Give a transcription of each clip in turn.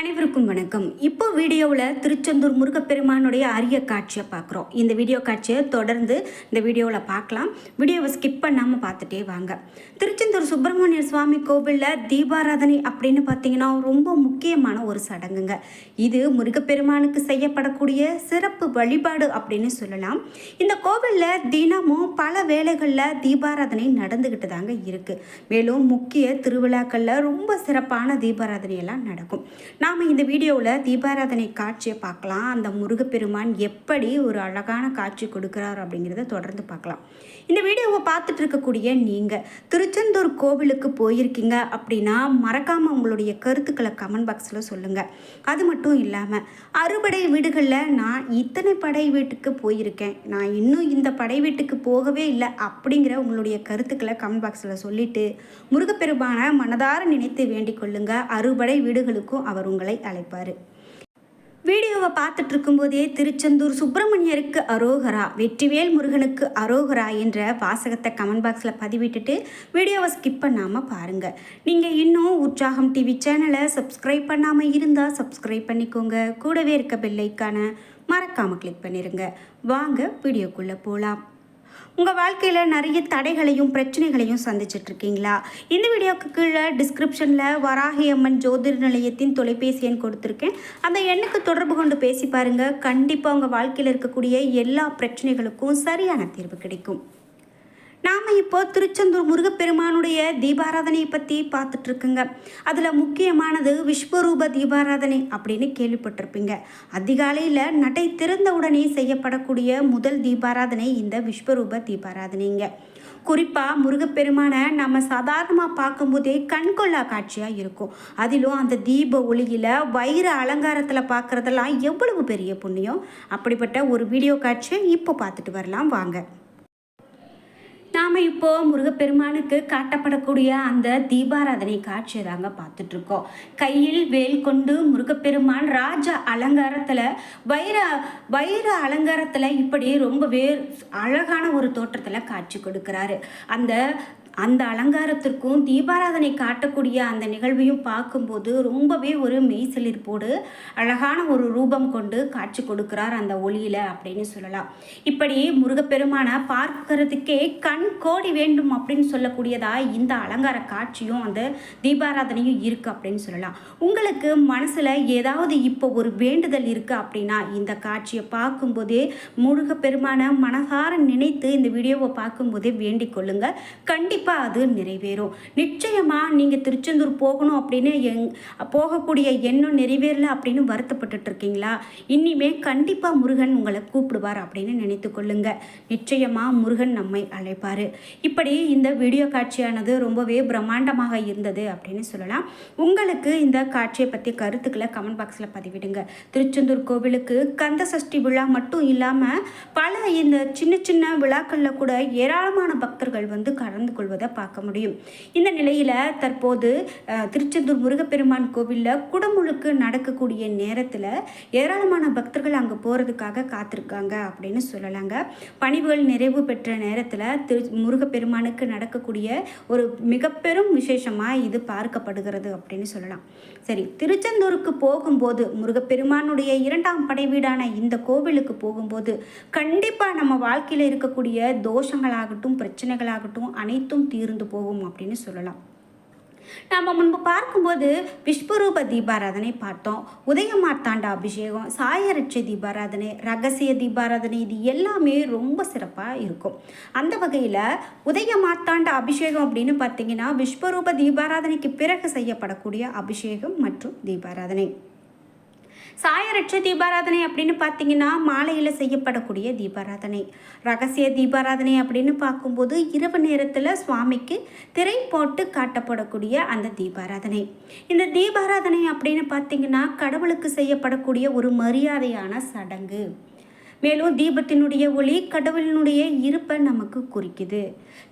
அனைவருக்கும் வணக்கம். இப்போ வீடியோவில் திருச்செந்தூர் முருகப்பெருமானுடைய அரிய காட்சியை பார்க்குறோம். இந்த வீடியோ காட்சியை தொடர்ந்து இந்த வீடியோவில் பார்க்கலாம். வீடியோவை ஸ்கிப் பண்ணாமல் பார்த்துட்டே வாங்க. திருச்செந்தூர் சுப்பிரமணிய சுவாமி கோவிலில் தீபாராதனை அப்படின்னு பார்த்தீங்கன்னா ரொம்ப முக்கியமான ஒரு சடங்குங்க. இது முருகப்பெருமானுக்கு செய்யப்படக்கூடிய சிறப்பு வழிபாடு அப்படின்னு சொல்லலாம். இந்த கோவிலில் தினமும் பல வேளைகளில் தீபாராதனை நடந்துக்கிட்டு தாங்க இருக்குது மேலும் முக்கிய திருவிழாக்களில் ரொம்ப சிறப்பான தீபாராதனையெல்லாம் நடக்கும். நாம் இந்த வீடியோவில் தீபாராதனை காட்சியை பார்க்கலாம். அந்த முருகப்பெருமான் எப்படி ஒரு அழகான காட்சி கொடுக்குறார் அப்படிங்கிறத தொடர்ந்து பார்க்கலாம். இந்த வீடியோவை பார்த்துட்டு இருக்கக்கூடிய நீங்கள் திருச்செந்தூர் கோவிலுக்கு போயிருக்கீங்க அப்படின்னா மறக்காமல் உங்களுடைய கருத்துக்களை கமெண்ட் பாக்ஸில் சொல்லுங்கள் அது மட்டும் இல்லாமல் அறுபடை வீடுகளில் நான் இத்தனை படை வீட்டுக்கு போயிருக்கேன். நான் இன்னும் இந்த படை வீட்டுக்கு போகவே இல்லை அப்படிங்கிற உங்களுடைய கருத்துக்களை கமெண்ட் பாக்ஸில் சொல்லிட்டு முருகப்பெருமானை மனதார நினைத்து வேண்டிக் கொள்ளுங்கள் அறுபடை வீடுகளுக்கும் அவர் உங்களை அழைப்பார். வீடியோவை பார்த்துட்டு இருக்கும்போதே திருச்செந்தூர் சுப்பிரமணியருக்கு அரோகரா வெற்றிவேல் முருகனுக்கு அரோகரா என்ற வாசகத்தை கமெண்ட் பாக்ஸில் பதிவிட்டுட்டு வீடியோவை ஸ்கிப் பண்ணாமல் பாருங்கள் நீங்கள் இன்னும் உற்சாகம் டிவி சேனலை சப்ஸ்கிரைப் பண்ணாமல் இருந்தால் சப்ஸ்கிரைப் பண்ணிக்கோங்க. கூடவே இருக்க பெல்லைக்கான மறக்காமல் கிளிக் பண்ணிடுங்க வாங்க வீடியோக்குள்ளே போகலாம் உங்கள் வாழ்க்கையில் நிறைய தடைகளையும் பிரச்சனைகளையும் சந்திச்சிட்டு இருக்கீங்களா இந்த வீடியோக்கு கீழே டிஸ்கிரிப்ஷனில் வராகி அம்மன் ஜோதிட நிலையத்தின் தொலைபேசி எண் கொடுத்துருக்கேன். அந்த எண்ணுக்கு தொடர்பு கொண்டு பேசி பாருங்கள் கண்டிப்பாக உங்கள் வாழ்க்கையில் இருக்கக்கூடிய எல்லா பிரச்சனைகளுக்கும் சரியான தீர்வு கிடைக்கும். நாம் இப்போ திருச்செந்தூர் முருகப்பெருமானுடைய தீபாராதனையை பற்றி பார்த்துட்டு இருக்குங்க அதில் முக்கியமானது விஸ்வரூப தீபாராதனை அப்படின்னு கேள்விப்பட்டிருப்பீங்க. அதிகாலையில் நடை திறந்த உடனே செய்யப்படக்கூடிய முதல் தீபாராதனை இந்த விஸ்வரூப தீபாராதனைங்க. குறிப்பாக முருகப்பெருமானை நம்ம சாதாரணமாக பார்க்கும்போதே கண்கொள்ளா காட்சியாக இருக்கும். அதிலும் அந்த தீப ஒளியில் வைர அலங்காரத்தில் பார்க்குறதெல்லாம் எவ்வளவு பெரிய புண்ணியம்? அப்படிப்பட்ட ஒரு வீடியோ காட்சியை இப்போ பார்த்துட்டு வரலாம். வாங்க. நாம் இப்போ முருகப்பெருமானுக்கு காட்டப்படக்கூடிய அந்த தீபாராதனை காட்சியை தாங்க பார்த்துட்ருக்கோம். கையில் வேல் கொண்டு முருகப்பெருமான் ராஜ அலங்காரத்தில் வைர வைர அலங்காரத்தில் இப்படி ரொம்பவே அழகான ஒரு தோற்றத்தில் காட்சி கொடுக்குறாரு. அந்த அந்த அலங்காரத்திற்கும் தீபாராதனை காட்டக்கூடிய அந்த நிகழ்வையும் பார்க்கும்போது ரொம்பவே ஒரு மெய்சிலிர்ப்போடு அழகான ஒரு ரூபம் கொண்டு காட்சி கொடுக்கிறார் அந்த ஒளியில் அப்படின்னு சொல்லலாம். இப்படி முருகப்பெருமானை பார்க்கறதுக்கே கண் கோடி வேண்டும் அப்படின்னு சொல்லக்கூடியதா இந்த அலங்கார காட்சியும் அந்த தீபாராதனையும் இருக்குது அப்படின்னு சொல்லலாம். உங்களுக்கு மனசில் ஏதாவது இப்போ ஒரு வேண்டுதல் இருக்குது அப்படின்னா இந்த காட்சியை பார்க்கும்போதே முருகப்பெருமானை மனசார நினைத்து இந்த வீடியோவை பார்க்கும்போதே வேண்டிக் கொள்ளுங்க. கண்டிப்பாக கண்டிப்பாக அது நிறைவேறும். நிச்சயமாக நீங்கள் திருச்செந்தூர் போகணும் அப்படின்னு எங் போகக்கூடிய எண்ணம் நிறைவேறல அப்படின்னு வருத்தப்பட்டுட்டு இருக்கீங்களா இனிமே கண்டிப்பாக முருகன் உங்களை கூப்பிடுவார் அப்படின்னு நினைத்து கொள்ளுங்க. நிச்சயமாக முருகன் நம்மை அழைப்பார். இப்படி இந்த வீடியோ காட்சியானது ரொம்பவே பிரம்மாண்டமாக இருந்தது அப்படின்னு சொல்லலாம். உங்களுக்கு இந்த காட்சியை பற்றி கருத்துக்களை கமெண்ட் பாக்ஸில் பதிவிடுங்க. திருச்செந்தூர் கோவிலுக்கு கந்த சஷ்டி விழா மட்டும் இல்லாமல் பல இந்த சின்ன சின்ன விழாக்களில் கூட ஏராளமான பக்தர்கள் வந்து கலந்து கொள்வாங்க. கொள்வதை பார்க்க முடியும். இந்த நிலையில் தற்போது திருச்செந்தூர் முருகப்பெருமான் கோவிலில் குடமுழுக்கு நடக்கக்கூடிய நேரத்தில் ஏராளமான பக்தர்கள் அங்கே போகிறதுக்காக காத்திருக்காங்க அப்படின்னு சொல்லலாங்க. பணிவுகள் நிறைவு பெற்ற நேரத்தில் திரு முருகப்பெருமானுக்கு நடக்கக்கூடிய ஒரு மிக பெரும் விசேஷமாக இது பார்க்கப்படுகிறது அப்படின்னு சொல்லலாம். சரி திருச்செந்தூருக்கு போகும்போது முருகப்பெருமானுடைய இரண்டாம் படை வீடான இந்த கோவிலுக்கு போகும்போது கண்டிப்பாக நம்ம வாழ்க்கையில் இருக்கக்கூடிய தோஷங்களாகட்டும் பிரச்சனைகளாகட்டும் அனைத்தும் தீர்ந்து போகும் அப்படின்னு சொல்லலாம். நாம் முன்பு பார்க்கும்போது விஸ்வரூப தீபாராதனை பார்த்தோம். உதயமார்த்தாண்ட அபிஷேகம் சாயரட்ச தீபாராதனை ரகசிய தீபாராதனை இது எல்லாமே ரொம்ப சிறப்பாக இருக்கும். அந்த வகையில் உதயமார்த்தாண்ட அபிஷேகம் அப்படின்னு பார்த்தீங்கன்னா விஸ்வரூப தீபாராதனைக்கு பிறகு செய்யப்படக்கூடிய அபிஷேகம் மற்றும் தீபாராதனை. சாயரட்ச தீபாராதனை அப்படின்னு பார்த்தீங்கன்னா மாலையில் செய்யப்படக்கூடிய தீபாராதனை. ரகசிய தீபாராதனை அப்படின்னு பார்க்கும்போது இரவு நேரத்தில் சுவாமிக்கு திரை போட்டு காட்டப்படக்கூடிய அந்த தீபாராதனை. இந்த தீபாராதனை அப்படின்னு பார்த்தீங்கன்னா கடவுளுக்கு செய்யப்படக்கூடிய ஒரு மரியாதையான சடங்கு. மேலும் தீபத்தினுடைய ஒளி கடவுளினுடைய இருப்பை நமக்கு குறிக்குது.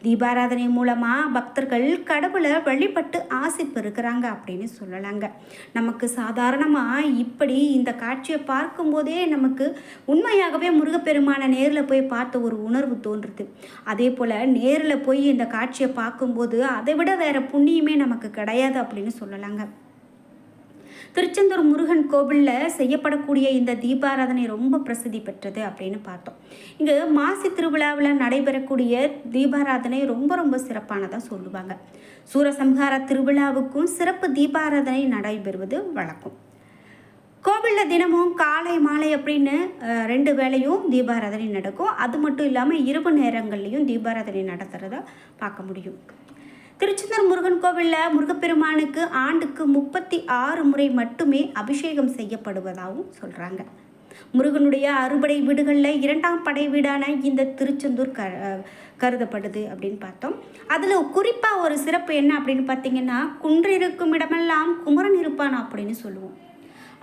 தீபாராதனை மூலமாக பக்தர்கள் கடவுளை வழிபட்டு ஆசை பெறுக்கிறாங்க அப்படின்னு சொல்லலாங்க. நமக்கு சாதாரணமாக இப்படி இந்த காட்சியை பார்க்கும்போதே நமக்கு உண்மையாகவே முருகப்பெருமான நேரில் போய் பார்த்த ஒரு உணர்வு தோன்றுது. அதே போல் நேரில் போய் இந்த காட்சியை பார்க்கும்போது அதை விட வேறு புண்ணியமே நமக்கு கிடையாது அப்படின்னு சொல்லலாங்க. திருச்செந்தூர் முருகன் கோவிலில் செய்யப்படக்கூடிய இந்த தீபாராதனை ரொம்ப பிரசித்தி பெற்றது அப்படின்னு பார்த்தோம். இங்கு மாசி திருவிழாவில் நடைபெறக்கூடிய தீபாராதனை ரொம்ப ரொம்ப சிறப்பானதாக சொல்லுவாங்க. சூரசம்ஹார திருவிழாவுக்கும் சிறப்பு தீபாராதனை நடைபெறுவது வழக்கம். கோவிலில் தினமும் காலை மாலை அப்படின்னு ரெண்டு வேளையும் தீபாராதனை நடக்கும். அது மட்டும் இல்லாமல் இரவு நேரங்கள்லேயும் தீபாராதனை நடத்துகிறத பார்க்க முடியும். திருச்செந்தூர் முருகன் கோவிலில் முருகப்பெருமானுக்கு ஆண்டுக்கு முப்பத்தி ஆறு முறை மட்டுமே அபிஷேகம் செய்யப்படுவதாகவும் சொல்கிறாங்க முருகனுடைய அறுபடை வீடுகளில் இரண்டாம் படை வீடான இந்த திருச்செந்தூர் க கருதப்படுது அப்படின்னு பார்த்தோம். அதில் குறிப்பாக ஒரு சிறப்பு என்ன அப்படின்னு பார்த்தீங்கன்னா குன்றிருக்கும் இடமெல்லாம் குமரன் இருப்பான் அப்படின்னு சொல்லுவோம்.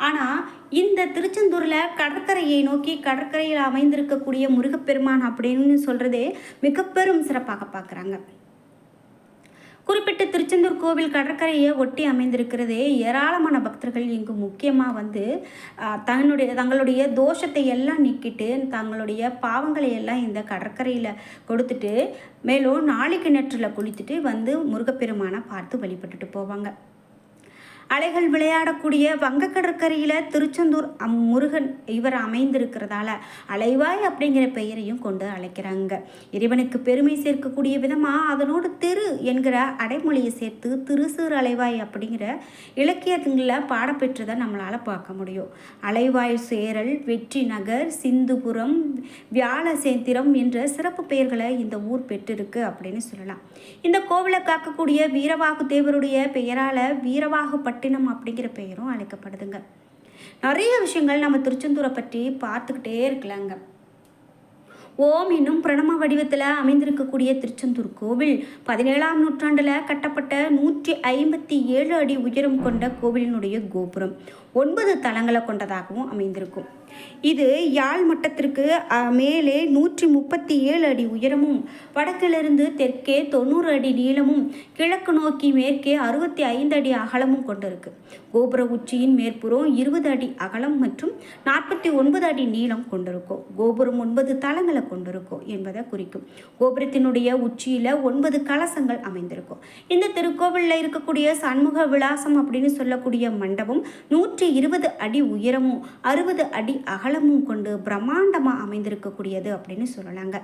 ஆனால் இந்த திருச்செந்தூரில் கடற்கரையை நோக்கி கடற்கரையில் அமைந்திருக்கக்கூடிய முருகப்பெருமான் அப்படின்னு சொல்கிறதே மிக பெரும் சிறப்பாக பார்க்குறாங்க. குறிப்பிட்ட திருச்செந்தூர் கோவில் கடற்கரையை ஒட்டி அமைந்திருக்கிறதே ஏராளமான பக்தர்கள் இங்கு முக்கியமாக வந்து தன்னுடைய தங்களுடைய தோஷத்தை எல்லாம் நீக்கிட்டு தங்களுடைய பாவங்களை எல்லாம் இந்த கடற்கரையில் கொடுத்துட்டு மேலும் நாளைக்கு நெற்றில் குளித்துட்டு வந்து முருகப்பெருமானை பார்த்து வழிபட்டுட்டு போவாங்க. அலைகள் விளையாடக்கூடிய வங்க கடற்கரையில் திருச்செந்தூர் அம் முருகன் இவர் அமைந்திருக்கிறதால அலைவாய் அப்படிங்கிற பெயரையும் கொண்டு அழைக்கிறாங்க. இறைவனுக்கு பெருமை சேர்க்கக்கூடிய விதமாக அதனோடு தெரு என்கிற அடைமொழியை சேர்த்து திருசூர் அலைவாய் அப்படிங்கிற இலக்கியங்களில் பாடப்பெற்றதை நம்மளால் பார்க்க முடியும். அலைவாய் சேரல் வெற்றி நகர் சிந்துபுரம் வியாழசேந்திரம் என்ற சிறப்பு பெயர்களை இந்த ஊர் பெற்றிருக்கு அப்படின்னு சொல்லலாம். இந்த கோவிலை காக்கக்கூடிய வீரவாகு தேவருடைய பெயரால் வீரவாகுப்பட்ட பட்டினம் அப்படிங்கிற பெயரும் அழைக்கப்படுதுங்க. நிறைய விஷயங்கள் நம்ம திருச்செந்தூரை பற்றி பார்த்துக்கிட்டே இருக்கலாங்க. ஓம் என்னும் பிரணம வடிவத்தில் அமைந்திருக்கக்கூடிய திருச்செந்தூர் கோவில். பதினேழாம் நூற்றாண்டில் கட்டப்பட்ட நூற்றி ஐம்பத்தி ஏழு அடி உயரம் கொண்ட கோவிலினுடைய கோபுரம். ஒன்பது தளங்களை கொண்டதாகவும் அமைந்திருக்கும். இது யாழ் மட்டத்திற்கு மேலே நூற்றி முப்பத்தி ஏழு அடி உயரமும் வடக்கிலிருந்து தெற்கே தொண்ணூறு அடி நீளமும் கிழக்கு நோக்கி மேற்கே அறுபத்தி ஐந்து அடி அகலமும் கொண்டிருக்கு. கோபுர உச்சியின் மேற்புறம் இருபது அடி அகலம் மற்றும் நாற்பத்தி ஒன்பது அடி நீளம் கொண்டிருக்கும். கோபுரம் ஒன்பது தளங்களை கொண்டிருக்கும் என்பதை குறிக்கும். கோபுரத்தினுடைய உச்சியில் ஒன்பது கலசங்கள் அமைந்திருக்கும். இந்த திருக்கோவிலில் இருக்கக்கூடிய சண்முக விலாசம் அப்படின்னு சொல்லக்கூடிய மண்டபம் நூற்றி இருபது அடி உயரமும் அறுபது அடி அகலமும் கொண்டு பிரம்மாண்டமாக அமைந்திருக்கக்கூடியது அப்படின்னு சொல்லலாங்க.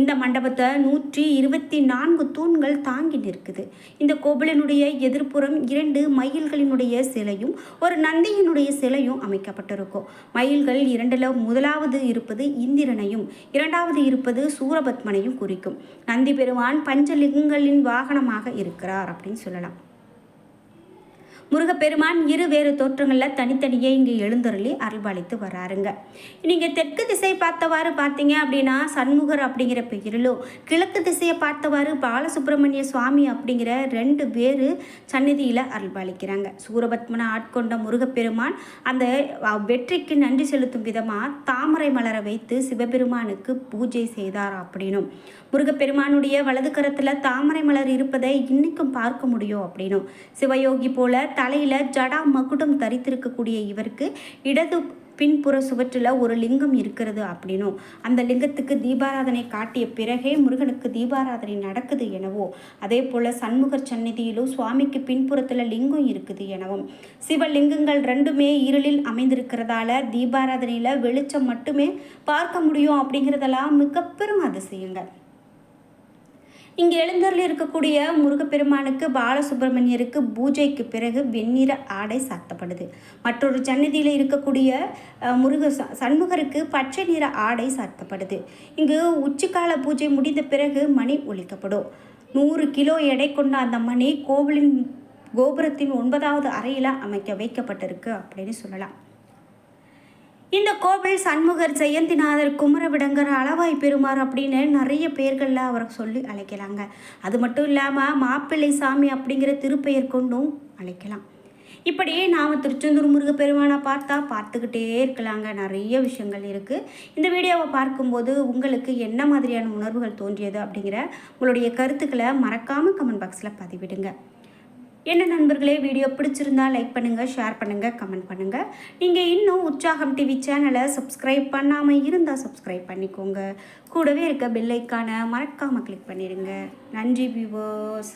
இந்த மண்டபத்தை நூற்றி இருபத்தி நான்கு தூண்கள் தாங்கி நிற்குது. இந்த கோவிலினுடைய எதிர்ப்புறம் இரண்டு மயில்களினுடைய சிலை சிலையும் ஒரு நந்தியினுடைய சிலையும் அமைக்கப்பட்டிருக்கும். மயில்கள் இரண்டில் முதலாவது இருப்பது இந்திரனையும் இரண்டாவது இருப்பது சூரபத்மனையும் குறிக்கும். நந்தி பெருமான் பஞ்சலிங்கங்களின் வாகனமாக இருக்கிறார் அப்படின்னு சொல்லலாம். முருகப்பெருமான் இரு வேறு தோற்றங்களில் தனித்தனியே இங்கே எழுந்தருளி அருள்பாலித்து வராருங்க. நீங்கள் தெற்கு திசை பார்த்தவாறு பார்த்தீங்க அப்படின்னா சண்முகர் அப்படிங்கிற பெயரிலும் கிழக்கு திசையை பார்த்தவாறு பாலசுப்ரமணிய சுவாமி அப்படிங்கிற ரெண்டு பேர் சந்நிதியில் அருள்பாலிக்கிறாங்க சூரபத்மனை ஆட்கொண்ட முருகப்பெருமான் அந்த வெற்றிக்கு நன்றி செலுத்தும் விதமாக தாமரை மலரை வைத்து சிவபெருமானுக்கு பூஜை செய்தார் அப்படின்னும். முருகப்பெருமானுடைய வலது கரத்தில் தாமரை மலர் இருப்பதை இன்னைக்கும் பார்க்க முடியும் அப்படின்னும். சிவயோகி போல தலையில் ஜடா மகுடம் தரித்திருக்கக்கூடிய இவருக்கு இடது பின்புற சுவற்றில் ஒரு லிங்கம் இருக்கிறது அப்படின்னும். அந்த லிங்கத்துக்கு தீபாராதனை காட்டிய பிறகே முருகனுக்கு தீபாராதனை நடக்குது எனவோ அதே போல் சண்முகர் சந்நிதியிலும் சுவாமிக்கு பின்புறத்தில் லிங்கம் இருக்குது எனவும். சிவலிங்கங்கள் ரெண்டுமே இருளில் அமைந்திருக்கிறதால தீபாராதனையில் வெளிச்சம் மட்டுமே பார்க்க முடியும் அப்படிங்கிறதெல்லாம் மிகப்பெரும் அதிசயங்கள். இங்கே எழுந்தரில் இருக்கக்கூடிய முருகப்பெருமானுக்கு பாலசுப்பிரமணியருக்கு பூஜைக்கு பிறகு வெண்ணிற ஆடை சாத்தப்படுது. மற்றொரு சன்னதியில் இருக்கக்கூடிய முருக சண்முகருக்கு பச்சை நிற ஆடை சாத்தப்படுது. இங்கு உச்சிக்கால பூஜை முடிந்த பிறகு மணி ஒழிக்கப்படும் நூறு கிலோ எடை கொண்ட அந்த மணி கோவிலின் கோபுரத்தின் ஒன்பதாவது அறையில் அமைக்க வைக்கப்பட்டிருக்கு அப்படின்னு சொல்லலாம். இந்த கோவில் சண்முகர் ஜெயந்திநாதர் குமரவிடங்கர் அளவாய் பெருமார் அப்படின்னு நிறைய பேர்களில் அவரை சொல்லி அழைக்கலாங்க. அது மட்டும் இல்லாமல் மாப்பிள்ளை சாமி அப்படிங்கிற திருப்பெயர் கொண்டும் அழைக்கலாம். இப்படி நாம் திருச்செந்தூர் முருகப்பெருமானை பார்த்தா பார்த்துக்கிட்டே இருக்கலாங்க. நிறைய விஷயங்கள் இருக்குது இந்த வீடியோவை பார்க்கும்போது உங்களுக்கு என்ன மாதிரியான உணர்வுகள் தோன்றியது அப்படிங்கிற உங்களுடைய கருத்துக்களை மறக்காமல் கமெண்ட் பாக்ஸில் பதிவிடுங்க. என்ன நண்பர்களே வீடியோ பிடிச்சிருந்தா லைக் பண்ணுங்கள் ஷேர் பண்ணுங்கள் கமெண்ட் பண்ணுங்கள் நீங்கள் இன்னும் உற்சாகம் டிவி சேனலை சப்ஸ்கிரைப் பண்ணாமல் இருந்தால் சப்ஸ்கிரைப் பண்ணிக்கோங்க. கூடவே இருக்க பெல்லைக்கான மறக்காமல் கிளிக் பண்ணிடுங்க. நன்றி வியூவர்ஸ்